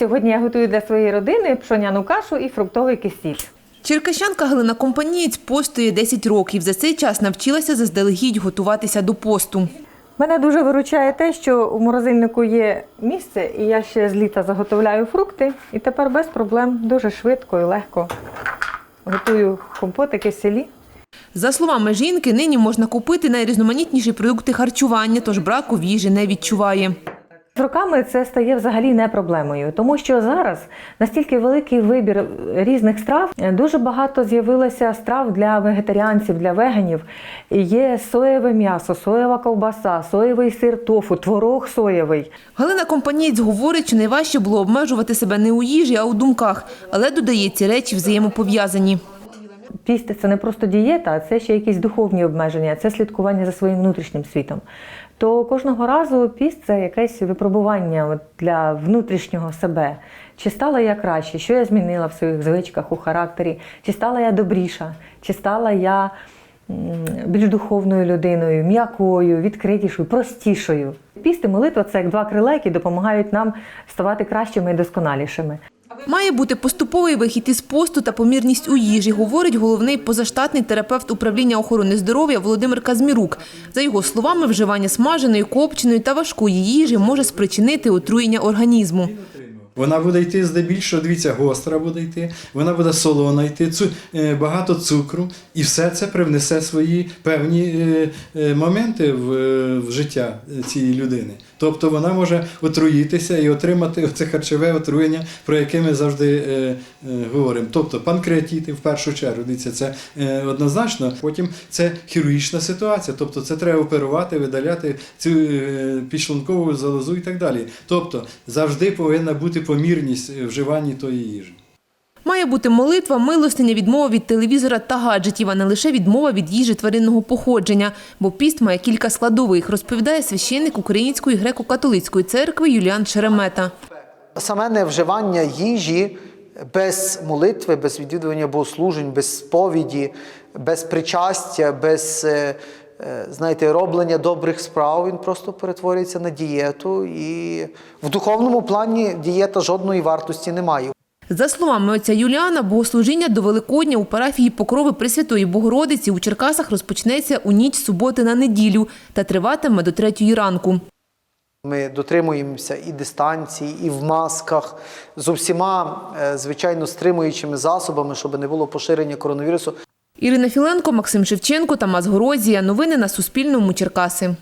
Сьогодні я готую для своєї родини пшоняну кашу і фруктовий кисіль. Черкащанка Галина Компанієць постує 10 років. За цей час навчилася заздалегідь готуватися до посту. Мене дуже виручає те, що у морозильнику є місце, і я ще з літа заготовляю фрукти, і тепер без проблем дуже швидко і легко готую компотики селі. За словами жінки, нині можна купити найрізноманітніші продукти харчування, тож браку в їжі не відчуває. З роками це стає взагалі не проблемою, тому що зараз настільки великий вибір різних страв, дуже багато з'явилося страв для вегетаріанців, для веганів. Є соєве м'ясо, соєва ковбаса, соєвий сир тофу, творог соєвий. Галина Компанієць говорить, що найважче було обмежувати себе не у їжі, а у думках, але додає, ці речі взаємопов'язані. Піст це не просто дієта, а це ще якісь духовні обмеження, це слідкування за своїм внутрішнім світом. То кожного разу піст це якесь випробування для внутрішнього себе. Чи стала я краще, що я змінила в своїх звичках, у характері, чи стала я добріша, чи стала я більш духовною людиною, м'якою, відкритішою, простішою. Піст і молитва це як два крила, які допомагають нам ставати кращими і досконалішими. Має бути поступовий вихід із посту та помірність у їжі, говорить головний позаштатний терапевт управління охорони здоров'я Володимир Казмірук. За його словами, вживання смаженої, копченої та важкої їжі може спричинити отруєння організму. Вона буде йти здебільшого, дивіться, гостра буде йти, вона буде солона йти, цу, е, багато цукру, і все це привнесе свої певні е, е, моменти в, в життя цієї людини. Тобто вона може отруїтися і отримати оце харчове отруєння, про яке ми завжди е, е, говоримо. Тобто панкреатіти в першу чергу, дивіться, це е, однозначно. Потім це хірургічна ситуація, тобто це треба оперувати, видаляти цю е, підшлункову залозу і так далі. Тобто завжди повинна бути помірність в вживанні тої їжі. Має бути молитва, милостиня, відмова від телевізора та гаджетів, а не лише відмова від їжі тваринного походження. Бо піст має кілька складових, розповідає священник Української греко-католицької церкви Юліан Шеремета. Саме невживання їжі без молитви, без відвідування богослужень, без сповіді, без причастя, без е, знаєте, роблення добрих справ, він просто перетворюється на дієту. І в духовному плані дієта жодної вартості не має. За словами отця Юліана, богослужіння до Великодня у парафії Покрови Пресвятої Богородиці у Черкасах розпочнеться у ніч суботи на неділю та триватиме до третьої ранку. Ми дотримуємося і дистанції, і в масках з усіма, е, звичайно, стримуючими засобами, щоб не було поширення коронавірусу. Ірина Філенко, Максим Шевченко, Тамас Горозія. Новини на Суспільному. Черкаси.